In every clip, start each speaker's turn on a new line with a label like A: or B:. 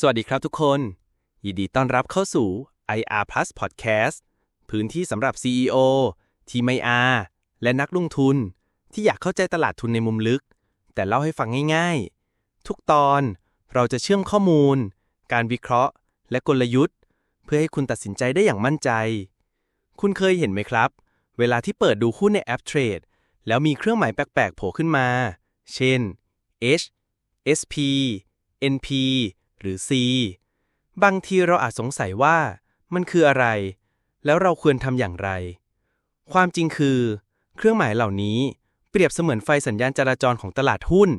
A: สวัสดีครับทุกคน ยินดีต้อนรับเข้าสู่ IR Plus Podcast พื้นที่สำหรับ CEO ทีม IR และนักลงทุน ที่อยากเข้าใจตลาดทุนในมุมลึก แต่เล่าให้ฟังง่ายๆ ทุกตอนเราจะเชื่อมข้อมูล การวิเคราะห์ และกลยุทธ์ เพื่อให้คุณตัดสินใจได้อย่างมั่นใจ คุณเคยเห็นไหมครับ เวลาที่เปิดดูหุ้นในแอปเทรดแล้วมีเครื่องหมายแปลกๆโผล่ขึ้นมา เช่น H SP NP หรือ C บางทีเราอาจสงสัยว่ามันคืออะไร แล้วเราควรทำอย่างไร ความจริงคือ เครื่องหมายเหล่านี้เปรียบเสมือนไฟสัญญาณจราจรของตลาดหุ้น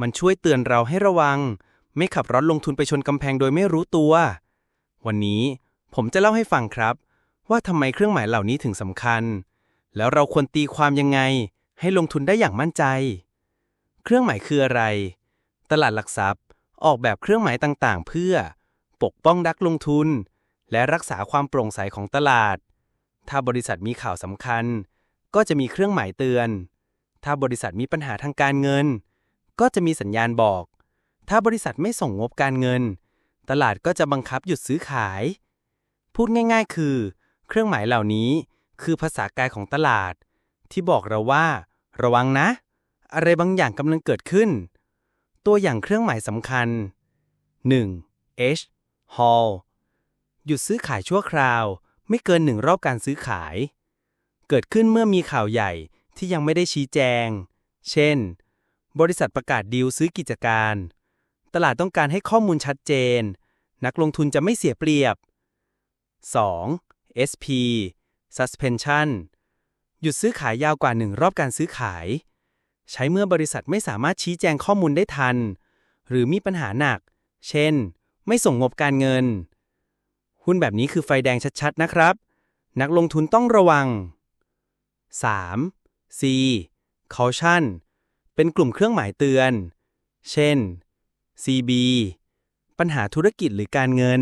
A: มันช่วยเตือนเราให้ระวัง ไม่ขับรถลงทุนไปชนกำแพงโดยไม่รู้ตัว วันนี้ผมจะเล่าให้ฟังครับ ว่าทำไมเครื่องหมายเหล่านี้ถึงสำคัญ แล้วเราควรตีความยังไง ให้ลงทุนได้อย่างมั่นใจ เครื่องหมายคืออะไร ตลาดหลักทรัพย์ ออกแบบเครื่องหมายต่างๆ เพื่อ ปกป้องนักลงทุน และรักษาความโปร่งใสของตลาด ถ้าบริษัทมีข่าวสำคัญ ก็จะมีเครื่องหมายเตือน ถ้าบริษัทมีปัญหาทางการเงิน ก็จะมีสัญญาณบอก ถ้าบริษัทไม่ส่งงบการเงิน ตลาดก็จะบังคับหยุดซื้อขาย พูดง่าย ๆ คือ เครื่องหมายเหล่านี้คือภาษากายของตลาด ที่บอกเราว่า ระวังนะ อะไรบางอย่างกำลังเกิดขึ้น ตัวอย่างเครื่องหมายสำคัญ 1. H Hall หยุดซื้อขายชั่วคราว ไม่เกินหนึ่งรอบการซื้อขาย เกิดขึ้นเมื่อมีข่าวใหญ่ที่ยังไม่ได้ชี้แจง เช่น บริษัทประกาศดีลซื้อกิจการ ตลาดต้องการให้ข้อมูลชัดเจน นักลงทุนจะไม่เสียเปรียบ 2. SP Suspension หยุดซื้อขายยาวกว่าหนึ่งรอบการซื้อขาย ใช้เมื่อบริษัทไม่สามารถชี้แจงข้อมูลได้ทัน หรือมีปัญหาหนัก เช่น ไม่ส่งงบการเงิน หุ้นแบบนี้คือไฟแดงชัดๆนะครับ นักลงทุนต้องระวัง 3. C Caution เป็นกลุ่มเครื่องหมายเตือน เช่น CB ปัญหาธุรกิจหรือการเงิน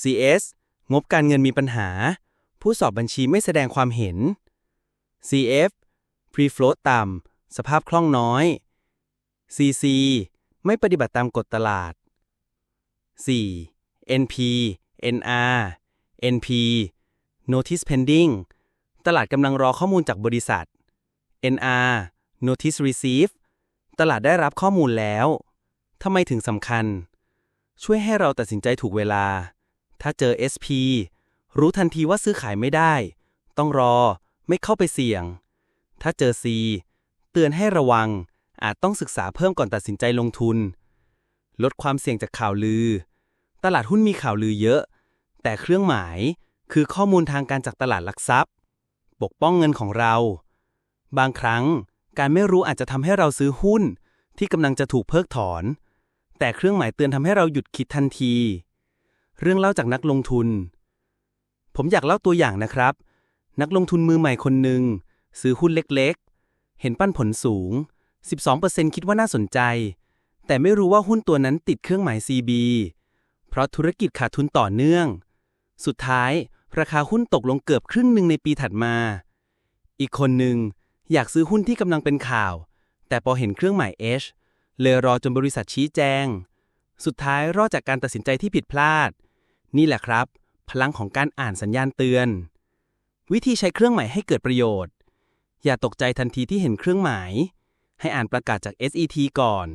A: CS งบการเงินมีปัญหา ผู้สอบบัญชีไม่แสดงความเห็น CF Free Float ต่ำ สภาพคล่องน้อย CC ไม่ปฏิบัติตามกฎตลาด 4. NP NR NP Notice Pending ตลาดกำลังรอข้อมูลจากบริษัท NR Notice Receive ตลาดได้รับข้อมูลแล้ว ทำไมถึงสำคัญ ช่วยให้เราตัดสินใจถูกเวลา ถ้าเจอ SP รู้ทันทีว่าซื้อขายไม่ได้ ต้องรอ ไม่เข้าไปเสี่ยง ถ้าเจอ C ตือนให้ระวัง อาจต้องศึกษาเพิ่มก่อนตัดสินใจลงทุน ลดความเสี่ยงจากข่าวลือ ตลาดหุ้นมีข่าวลือเยอะ แต่เครื่องหมายคือข้อมูลทางการจากตลาดหลักทรัพย์ ปกป้องเงินของเรา บางครั้งการไม่รู้อาจจะทำให้เราซื้อหุ้น ที่กำลังจะถูกเพิกถอน แต่เครื่องหมายเตือนทำให้เราหยุดคิดทันที เรื่องเล่าจากนักลงทุน ผมอยากเล่าตัวอย่างนะครับ นักลงทุนมือใหม่คนหนึ่งซื้อหุ้นเล็ก เห็นปันผลสูง 12%คิดว่าน่าสนใจ แต่ไม่รู้ว่าหุ้นตัวนั้นติดเครื่องหมาย CB เพราะธุรกิจขาดทุนต่อเนื่อง สุดท้ายราคาหุ้นตกลงเกือบครึ่งหนึ่งในปีถัดมา อีกคนหนึ่งอยากซื้อหุ้นที่กำลังเป็นข่าว แต่พอเห็นเครื่องหมาย H เลยรอจนบริษัทชี้แจง สุดท้ายรอดจากการตัดสินใจที่ผิดพลาด นี่แหละครับ พลังของการอ่านสัญญาณเตือน วิธีใช้เครื่องหมายให้เกิดประโยชน์ อย่าตกใจทันทีที่เห็นเครื่องหมาย ให้อ่านประกาศจาก SET ก่อน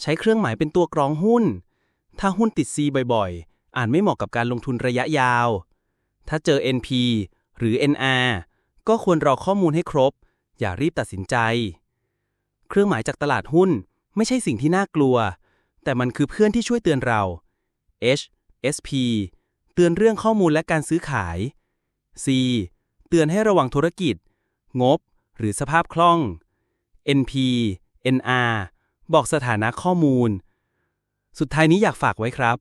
A: ใช้เครื่องหมายเป็นตัวกรองหุ้น ถ้าหุ้นติด C บ่อยๆ อ่านไม่เหมาะกับการลงทุนระยะยาว ถ้าเจอ NP หรือ NR ก็ควรรอข้อมูลให้ครบ อย่ารีบตัดสินใจ เครื่องหมายจากตลาดหุ้นไม่ใช่สิ่งที่น่ากลัว แต่มันคือเพื่อนที่ช่วยเตือนเรา H SP เตือนเรื่องข้อมูลและการซื้อขาย C เตือนให้ระวังธุรกิจ งบ หรือสภาพคล่อง NP NR บอกสถานะข้อมูล สุดท้ายนี้อยากฝากไว้ครับ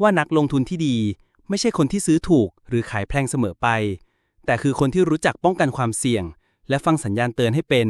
A: ว่านักลงทุนที่ดีไม่ใช่คนที่ซื้อถูกหรือขายแพงเสมอไป แต่คือคนที่รู้จักป้องกันความเสี่ยง และฟังสัญญาณเตือนให้เป็น